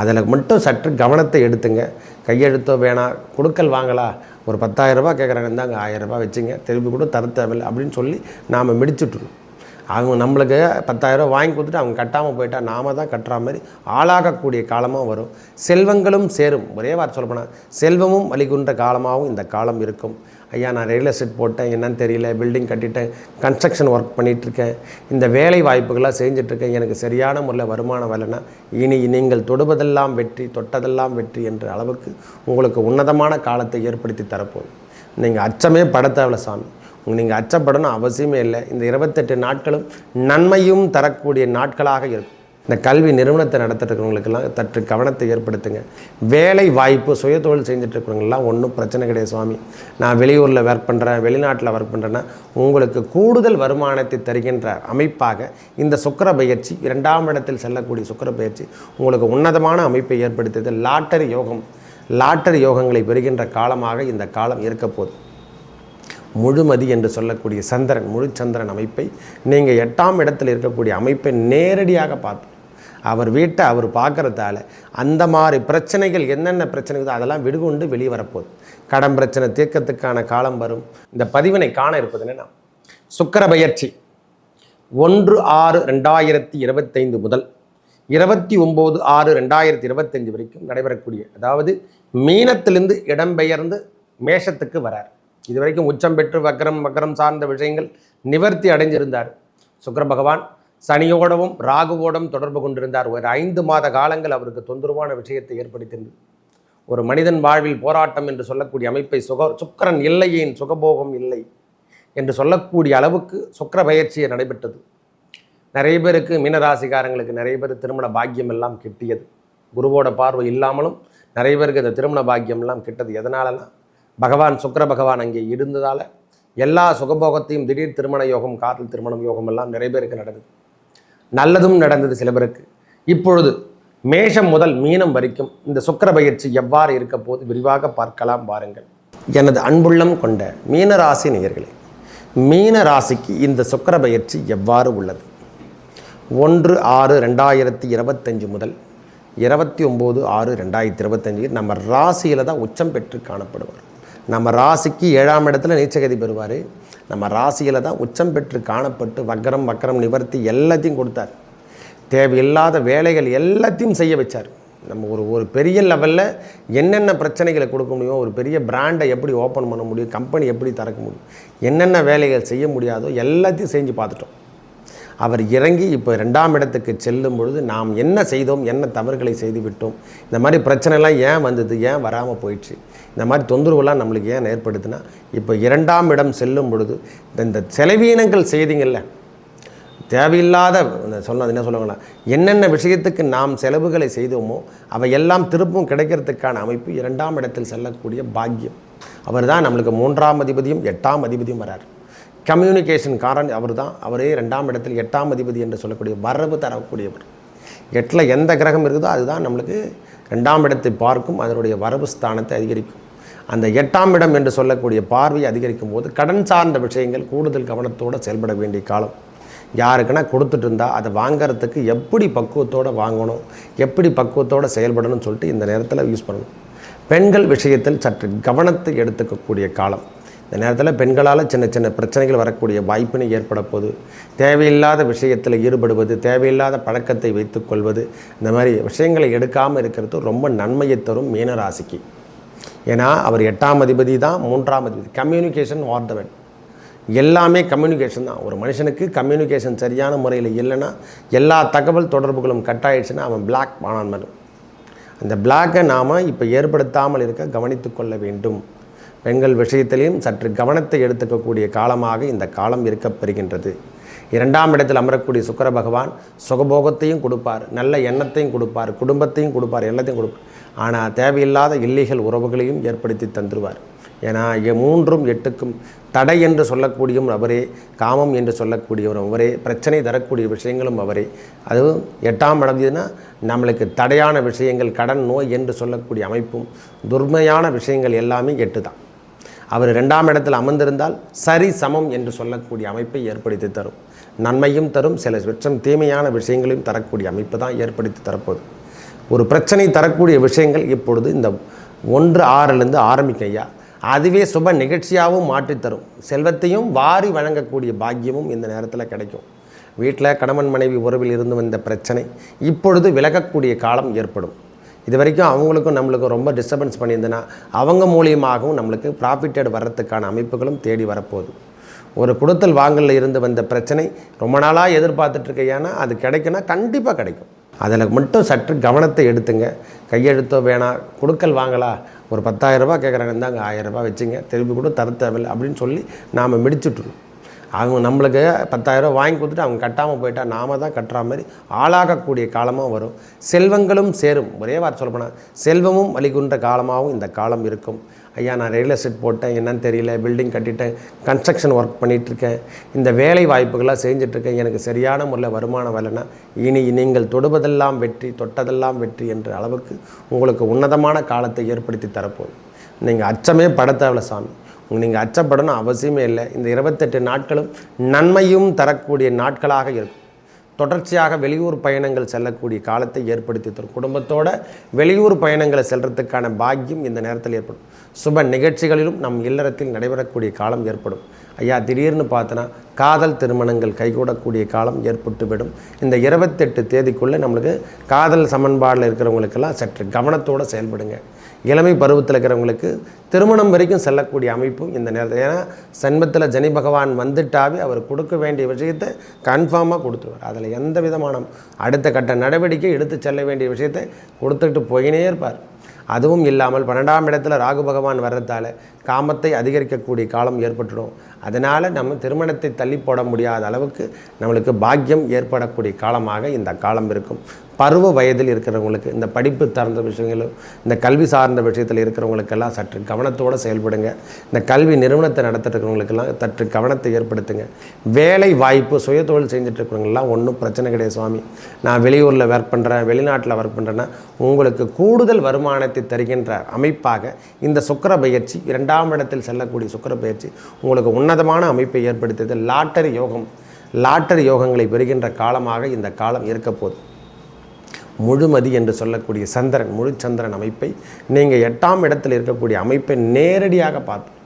அதில் மட்டும் சற்று கவனத்தை எடுத்துங்க. கையெழுத்தோ வேணாம் கொடுக்கல் வாங்கலா. ஒரு பத்தாயிரரூபா கேட்குறாங்க இருந்தாங்க ஆயிரரூபா வச்சுங்க. திருப்பி கூட தர தேவையில்லை அப்படின்னு சொல்லி நாம் மிடிச்சுட்ருணும் அவங்க நம்மளுக்கு பத்தாயிரரூவா வாங்கி கொடுத்துட்டு அவங்க கட்டாமல் போயிட்டா நாம தான் கட்டுற மாதிரி ஆளாகக்கூடிய காலமாக வரும். செல்வங்களும் சேரும். ஒரே வார்த்தை சொல்லப்போனால் செல்வமும் வலிகுன்ற காலமாகவும் இந்த காலம் இருக்கும். ஐயா நான் ரியல் எஸ்டேட் போட்டேன். என்னன்னு தெரியல. பில்டிங் கட்டிட்டேன். கன்ஸ்ட்ரக்ஷன் ஒர்க் பண்ணிகிட்ருக்கேன் இந்த வேலை வாய்ப்புகளாக செஞ்சிட்ருக்கேன் எனக்கு சரியான முறையில் வருமானம் வரலைன்னா இனி நீங்கள் தொடுவதெல்லாம் வெற்றி தொட்டதெல்லாம் வெற்றி என்ற அளவுக்கு உங்களுக்கு உன்னதமான காலத்தை ஏற்படுத்தி தரப்போம். நீங்கள் அச்சமே பட சாமி. நீங்கள் அச்சப்படணும் அவசியமே இல்லை. இந்த இருபத்தெட்டு நாட்களும் நன்மையும் தரக்கூடிய நாட்களாக இருக்கும். இந்த கல்வி நிறுவனத்தை நடத்திட்டு இருக்கிறவங்களுக்கெல்லாம் சற்று கவனத்தை ஏற்படுத்துங்க. வேலை வாய்ப்பு சுயதொழில் செஞ்சிட்ருக்கிறவங்களாம் ஒன்றும் பிரச்சனை கிடையாது சுவாமி. நான் வெளியூரில் ஒர்க் பண்ணுறேன் வெளிநாட்டில் ஒர்க் பண்ணுறேன்னா உங்களுக்கு கூடுதல் வருமானத்தை தருகின்ற அமைப்பாக. இந்த சுக்கர பயிற்சி இரண்டாம் இடத்தில் செல்லக்கூடிய சுக்கர பயிற்சி உங்களுக்கு உன்னதமான அமைப்பை ஏற்படுத்தியது லாட்டரி யோகம். லாட்டரி யோகங்களை பெறுகின்ற காலமாக இந்த காலம் இருக்க போகுது முழுமதி என்று சொல்லக்கூடிய சந்திரன் முழு சந்திரன் அமைப்பை நீங்கள் எட்டாம் இடத்தில் இருக்கக்கூடிய அமைப்பை நேரடியாக பார்த்து அவர் வீட்டை அவர் பார்க்கறதால அந்த மாதிரி பிரச்சனைகள் என்னென்ன பிரச்சனைகள் அதெல்லாம் விடுகொண்டு வெளியே வரப்போகுது. கடன் பிரச்சனை தீர்க்கத்துக்கான காலம் வரும். இந்த பதிவினை காண இருப்பது என்னென்னா சுக்கர பயிற்சி ஒன்று ஆறு ரெண்டாயிரத்தி இருபத்தைந்து முதல் இருபத்தி ஒம்பது ஆறு ரெண்டாயிரத்தி இருபத்தஞ்சு வரைக்கும் நடைபெறக்கூடிய அதாவது மீனத்திலிருந்து இடம்பெயர்ந்து மேஷத்துக்கு வரார். இது வரைக்கும் உச்சம் பெற்று வக்கரம் வக்கரம் சார்ந்த விஷயங்கள் நிவர்த்தி அடைஞ்சிருந்தார் சுக்கர பகவான் சனியோடவும் ராகுவோடும் தொடர்பு கொண்டிருந்தார். ஒரு ஐந்து மாத காலங்கள் அவருக்கு தொந்தரவான விஷயத்தை ஏற்படுத்தியிருந்தது ஒரு மனிதன் வாழ்வில் போராட்டம் என்று சொல்லக்கூடிய அமைப்பை சுக சுக்கரன் இல்லையேன் சுகபோகம் இல்லை என்று சொல்லக்கூடிய அளவுக்கு சுக்கர பயிற்சியை நடைபெற்றது. நிறைய பேருக்கு மீனராசிக்காரங்களுக்கு நிறைய பேர் திருமண பாக்கியம் எல்லாம் கிட்டியது. குருவோட பார்வை இல்லாமலும் நிறைய பேருக்கு இந்த திருமண பாக்கியம் எல்லாம் கிட்டது. எதனாலலாம் பகவான் சுக்கர பகவான் அங்கே இருந்ததால் எல்லா சுகபோகத்தையும் திடீர் திருமண யோகம் காதல் திருமணம் யோகம் எல்லாம் நிறைய பேருக்கு நடந்தது. நல்லதும் நடந்தது சில பேருக்கு. இப்பொழுது மேஷம் முதல் மீனம் வரைக்கும் இந்த சுக்கிர பயிற்சி எவ்வாறு இருக்க போது விரிவாக பார்க்கலாம் பாருங்கள். எனது அன்புள்ளம் கொண்ட மீனராசி நேயர்களே மீன ராசிக்கு இந்த சுக்கிர பயிற்சி எவ்வாறு உள்ளது? ஒன்று ஆறு ரெண்டாயிரத்தி இருபத்தஞ்சு முதல் இருபத்தி ஒம்பது ஆறு ரெண்டாயிரத்தி இருபத்தஞ்சு நம்ம ராசியில் தான் உச்சம் பெற்று காணப்படுவார் நம்ம ராசிக்கு ஏழாம் இடத்துல நீச்சகதி பெறுவார். நம்ம ராசியில் தான் உச்சம் பெற்று காணப்பட்டு வக்கரம் வக்கரம் நிவர்த்தி எல்லாத்தையும் கொடுத்தார். தேவையில்லாத வேலைகள் எல்லாத்தையும் செய்ய வச்சார். நம்ம ஒரு ஒரு பெரிய லெவலில் என்னென்ன பிரச்சனைகளை கொடுக்க முடியும் ஒரு பெரிய பிராண்டை எப்படி ஓப்பன் பண்ண முடியும் கம்பெனி எப்படி திறக்க முடியும் என்னென்ன வேலைகள் செய்ய முடியாதோ எல்லாத்தையும் செஞ்சு பார்த்துட்டோம். அவர் இறங்கி இப்போ ரெண்டாம் இடத்துக்கு செல்லும் பொழுது நாம் என்ன செய்தோம் என்ன தவறுகளை செய்து விட்டோம் இந்த மாதிரி பிரச்சனைலாம் ஏன் வந்தது ஏன் வராமல் போயிடுச்சு? இந்த மாதிரி தொந்தரவுலாம் நம்மளுக்கு ஏன் ஏற்படுதுன்னா இப்போ இரண்டாம் இடம் செல்லும் பொழுது இந்த- செலவீனங்கள் செய்திங்கள்ல தேவையில்லாத சொன்னது என்ன சொல்லுவாங்களா என்னென்ன விஷயத்துக்கு நாம் செலவுகளை செய்தோமோ அவை எல்லாம் திருப்பும் கிடைக்கிறதுக்கான அமைப்பு இரண்டாம் இடத்தில் செல்லக்கூடிய பாக்கியம். அவர் தான் நம்மளுக்கு மூன்றாம் அதிபதியும் எட்டாம் அதிபதியும் வரார். கம்யூனிகேஷன் காரன் அவர் தான் அவரே ரெண்டாம் இடத்தில் எட்டாம் அதிபதி என்று சொல்லக்கூடிய வரவு தரக்கூடியவர். எட்டில் எந்த கிரகம் இருக்குதோ அதுதான் நம்மளுக்கு ரெண்டாம் இடத்தை பார்க்கும் அதனுடைய வரவு ஸ்தானத்தை அதிகரிக்கும். அந்த எட்டாம் இடம் என்று சொல்லக்கூடிய பார்வை அதிகரிக்கும் போது கடன் சார்ந்த விஷயங்கள் கூடுதல் கவனத்தோடு செயல்பட வேண்டிய காலம். யாருக்குன்னா கொடுத்துட்டு இருந்தால் அதை வாங்குறதுக்கு எப்படி பக்குவத்தோடு வாங்கணும் எப்படி பக்குவத்தோடு செயல்படணும்னு சொல்லிட்டு இந்த நேரத்தில் யூஸ் பண்ணணும். பெண்கள் விஷயத்தில் சற்று கவனத்தை எடுத்துக்கக்கூடிய காலம். இந்த நேரத்தில் பெண்களால் சின்ன சின்ன பிரச்சனைகள் வரக்கூடிய வாய்ப்பினை ஏற்பட போது தேவையில்லாத விஷயத்தில் ஈடுபடுவது தேவையில்லாத பழக்கத்தை வைத்துக்கொள்வது இந்த மாதிரி விஷயங்களை எடுக்காமல் இருக்கிறது ரொம்ப நன்மையை தரும் மீனராசிக்கு ஏன்னா அவர் எட்டாம் அதிபதி தான் மூன்றாம் அதிபதி. கம்யூனிகேஷன் வார்தவன் எல்லாமே கம்யூனிகேஷன் தான். ஒரு மனுஷனுக்கு கம்யூனிகேஷன் சரியான முறையில் இல்லைன்னா எல்லா தகவல் தொடர்புகளும் கட் ஆகிடுச்சுன்னா அவன் பிளாக் ஆனான் அந்த பிளாக்கை நாம் இப்போ ஏற்படுத்தாமல் இருக்க கவனித்து கொள்ள வேண்டும். பெண்கள் விஷயத்திலையும் சற்று கவனத்தை எடுத்துக்கக்கூடிய காலமாக இந்த காலம் இருக்கப்பெறுகின்றது. இரண்டாம் இடத்தில் அமரக்கூடிய சுக்கர பகவான் சுகபோகத்தையும் கொடுப்பார். நல்ல எண்ணத்தையும் கொடுப்பார். குடும்பத்தையும் கொடுப்பார். எல்லாத்தையும் கொடுப்பார். ஆனால் தேவையில்லாத இல்லீகல் உறவுகளையும் ஏற்படுத்தி தந்துருவார். ஏன்னா மூன்றும் எட்டுக்கும் தடை என்று சொல்லக்கூடியவும் அவரே காமம் என்று சொல்லக்கூடியவரும் அவரே பிரச்சனை தரக்கூடிய விஷயங்களும் அவரே. அதுவும் எட்டாம் இடம்னா நம்மளுக்கு தடையான விஷயங்கள் கடன் நோய் என்று சொல்லக்கூடிய அமைப்பும் துர்மையான விஷயங்கள் எல்லாமே எட்டு தான். அவர் ரெண்டாம் இடத்தில் அமர்ந்திருந்தால் சரி சமம் என்று சொல்லக்கூடிய அமைப்பை ஏற்படுத்தி தரும். நன்மையும் தரும் சில விற்றம் தீமையான விஷயங்களையும் தரக்கூடிய அமைப்பு தான் ஏற்படுத்தி தரப்போகுது. ஒரு பிரச்சனை தரக்கூடிய விஷயங்கள் இப்பொழுது இந்த ஒன்று ஆறிலிருந்து ஆரம்பிக்கும் ஐயா அதுவே சுப நிகழ்ச்சியாகவும் மாற்றித்தரும். செல்வத்தையும் வாரி வழங்கக்கூடிய பாக்கியமும் இந்த நேரத்தில் கிடைக்கும். வீட்டில் கணவன் மனைவி உறவில் இருந்து வந்த பிரச்சனை இப்பொழுது விலகக்கூடிய காலம் ஏற்படும். இது வரைக்கும் அவங்களுக்கும் நம்மளுக்கும் ரொம்ப டிஸ்டர்பன்ஸ் பண்ணியிருந்தனா அவங்க மூலியமாகவும் நம்மளுக்கு ப்ராஃபிட்டட் வர்றதுக்கான அமைப்புகளும் தேடி வரப்போகுது. ஒரு கொடுத்தல் வாங்கலில் இருந்து வந்த பிரச்சனை ரொம்ப நாளாக எதிர்பார்த்துட்ருக்கையானா அது கிடைக்குன்னா கண்டிப்பாக கிடைக்கும். அதில் மட்டும் சற்று கவனத்தை எடுத்துங்க. கையெழுத்தோ வேணாம். கொடுக்கல் வாங்கலா. ஒரு பத்தாயிரரூபா கேட்குறாங்க இருந்தாங்க ஆயிரம் ரூபாய் வச்சுங்க. திருப்பி கூட தர தேவையில்லை அப்படின்னு சொல்லி நாம் மிடிச்சுட்ருணும் அவங்க நம்மளுக்கு பத்தாயிரம் வாங்கி கொடுத்துட்டு அவங்க கட்டாமல் போயிட்டா நாம தான் கட்டுற மாதிரி ஆளாகக்கூடிய காலமாக வரும். செல்வங்களும் சேரும். ஒரே வார்த்தை சொல்லப்போனால் செல்வமும் வலிகுன்ற காலமாகவும் இந்த காலம் இருக்கும். ஐயா நான் ரியல் எஸ்டேட் போட்டேன். என்னன்னு தெரியல. பில்டிங் கட்டிட்டேன். கன்ஸ்ட்ரக்ஷன் ஒர்க் பண்ணிகிட்ருக்கேன் இந்த வேலை வாய்ப்புகளாக செஞ்சிட்ருக்கேன் எனக்கு சரியான முறையில் வருமானம் வரலைன்னா இனி நீங்கள் தொடுவதெல்லாம் வெற்றி தொட்டதெல்லாம் வெற்றி என்ற அளவுக்கு உங்களுக்கு உன்னதமான காலத்தை ஏற்படுத்தி தரப்போகுது. நீங்கள் அச்சமே பட தேவையில்ல சாமி. நீங்கள் அச்சப்படணும் அவசியமே இல்லை. இந்த இருபத்தெட்டு நாட்களும் நன்மையும் தரக்கூடிய நாட்களாக இருக்கும். தொடர்ச்சியாக வெளியூர் பயணங்கள் செல்லக்கூடிய காலத்தை ஏற்படுத்தி தரும். குடும்பத்தோட வெளியூர் பயணங்களை செல்றதுக்கான பாக்கியம் இந்த நேரத்தில் ஏற்படும். சுப நிகழ்ச்சிகளிலும் நம் இல்லறத்தில் நடைபெறக்கூடிய காலம் ஏற்படும். ஐயா திடீர்னு பார்த்தோன்னா காதல் திருமணங்கள் கைகூடக்கூடிய காலம் ஏற்பட்டுவிடும். இந்த இருபத்தெட்டு தேதிக்குள்ளே நம்மளுக்கு காதல் சமன்பாடில் இருக்கிறவங்களுக்கெல்லாம் சற்று கவனத்தோடு செயல்படுங்க. இளமை பருவத்தில் இருக்கிறவங்களுக்கு திருமணம் வரைக்கும் செல்லக்கூடிய அமைப்பும் இந்த நேரத்தில். ஏன்னா சண்பத்தில் ஜனி பகவான் வந்துட்டாவே அவர் கொடுக்க வேண்டிய விஷயத்தை கன்ஃபார்மாக கொடுத்துருவார். அதில் எந்த விதமான அடுத்த கட்ட நடவடிக்கை எடுத்து செல்ல வேண்டிய விஷயத்தை கொடுத்துட்டு போயினே இருப்பார். அதுவும் இல்லாமல் பன்னெண்டாம் இடத்துல ராகு பகவான் வர்றதால காமத்தை அதிகரிக்கக்கூடிய காலம் ஏற்பட்டுடும். அதனால் நம்ம திருமணத்தை தள்ளி போட முடியாத அளவுக்கு நம்மளுக்கு பாக்கியம் ஏற்படக்கூடிய காலமாக இந்த காலம் இருக்கும். பருவ வயதில் இருக்கிறவங்களுக்கு இந்த படிப்பு சார்ந்த விஷயங்களும் இந்த கல்வி சார்ந்த விஷயத்தில் இருக்கிறவங்களுக்கெல்லாம் சற்று கவனத்தோடு செயல்படுங்க. இந்த கல்வி நிறுவனத்தை நடத்திட்டுருக்கிறவங்களுக்கெல்லாம் சற்று கவனத்தை ஏற்படுத்துங்க. வேலை வாய்ப்பு சுய தொழில் இருக்கிறவங்களாம் ஒன்றும் பிரச்சனை கிடையாது சுவாமி. நான் வெளியூரில் ஒர்க் பண்ணுறேன் வெளிநாட்டில் ஒர்க் பண்ணுறேன்னா உங்களுக்கு கூடுதல் வருமானத்தை தருகின்ற அமைப்பாக இந்த சுக்கர பயிற்சி இரண்டாம் இடத்தில் செல்லக்கூடிய சுக்கர பயிற்சி உங்களுக்கு உன்னதமான அமைப்பை ஏற்படுத்தியது லாட்டரி யோகம். லாட்டரி யோகங்களை பெறுகின்ற காலமாக இந்த காலம் இருக்க முழுமதி என்று சொல்லக்கூடிய சந்திரன் முழு சந்திரன் அமைப்பை நீங்கள் எட்டாம் இடத்தில் இருக்கக்கூடிய அமைப்பை நேரடியாக பார்த்து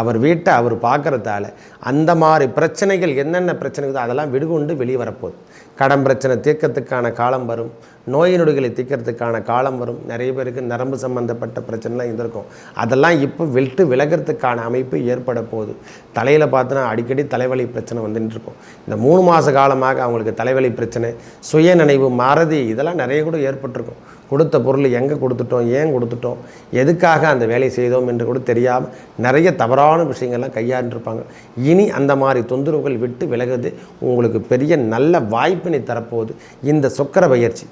அவர் வீட்டை அவர் பார்க்குறதால அந்த மாதிரி பிரச்சனைகள் என்னென்ன பிரச்சனைகள் அதெல்லாம் விடுகொண்டு வெளியே வரப்போகுது கடன் பிரச்சனை தீர்க்கத்துக்கான காலம் வரும். நோய் நொடிகளை தீர்க்கறதுக்கான காலம் வரும். நிறைய பேருக்கு நரம்பு சம்பந்தப்பட்ட பிரச்சனைலாம் இருந்திருக்கும். அதெல்லாம் இப்போ விட்டு விலகிறதுக்கான அமைப்பு ஏற்பட போகுது. தலையில் பார்த்தோன்னா அடிக்கடி தலைவலி பிரச்சனை வந்துட்டு இருக்கும். இந்த மூணு மாத காலமாக அவங்களுக்கு தலைவலி பிரச்சனை சுய நினைவு மறதி இதெல்லாம் நிறைய கூட ஏற்பட்டிருக்கும். கொடுத்த பொருள் எங்கே கொடுத்துட்டோம் ஏன் கொடுத்துட்டோம் எதுக்காக அந்த வேலை செய்தோம் என்று கூட தெரியாமல் நிறைய தவறான விஷயங்கள்லாம் கையாண்டிருப்பாங்க. இனி அந்த மாதிரி தொந்தரவுகள் விட்டு விலகுது உங்களுக்கு பெரிய நல்ல வாய்ப்பினை தரப்போகுது. இந்த சொக்கர பயிற்சி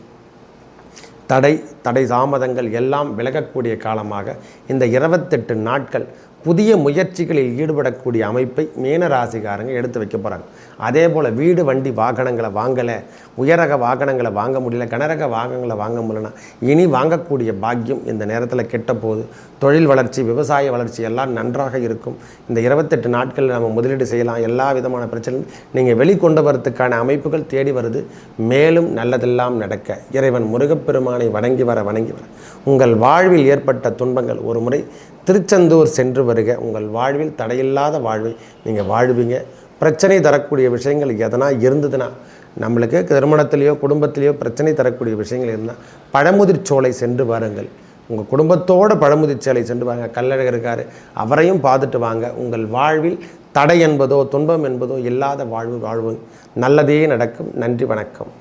தடை தடை தாமதங்கள் எல்லாம் விலகக்கூடிய காலமாக இந்த இருபத்தெட்டு நாட்கள் புதிய முயற்சிகளில் ஈடுபடக்கூடிய அமைப்பை மீனராசிக்காரங்க எடுத்து வைக்க போகிறாங்க அதே போல் வீடு வண்டி வாகனங்களை வாங்கலை உயரக வாகனங்களை வாங்க முடியல கனரக வாகனங்களை வாங்க முடியலன்னா இனி வாங்கக்கூடிய பாக்கியம் இந்த நேரத்தில் கெட்ட போது தொழில் வளர்ச்சி விவசாய வளர்ச்சி எல்லாம் நன்றாக இருக்கும். இந்த இருபத்தெட்டு நாட்களில் நம்ம முதலீடு செய்யலாம். எல்லா விதமான பிரச்சனையும் நீங்கள் வெளிக்கொண்டு வரத்துக்கான அமைப்புகள் தேடி வருது. மேலும் நல்லதெல்லாம் நடக்க இறைவன் முருகப்பெருமானை வணங்கி வர வணங்கி வர. உங்கள் வாழ்வில் ஏற்பட்ட துன்பங்கள் ஒரு முறை திருச்செந்தூர் சென்று வருக. உங்கள் வாழ்வில் தடையில்லாத வாழ்வை நீங்கள் வாழ்வீங்க. பிரச்சனை தரக்கூடிய விஷயங்கள் எதனா இருந்ததுன்னா நம்மளுக்கு திருமணத்திலேயோ குடும்பத்திலேயோ பிரச்சனை தரக்கூடிய விஷயங்கள் இருந்தால் பழமுதிர் சோலை சென்று வாருங்கள். உங்கள் குடும்பத்தோட பழமுதிர் சோலை சென்று வாங்க. கல்லழகர் இருக்கார் அவரையும் பார்த்துட்டு வாங்க. உங்கள் வாழ்வில் தடை என்பதோ துன்பம் என்பதோ இல்லாத வாழ்வு வாழ்வு நல்லதே நடக்கும். நன்றி வணக்கம்.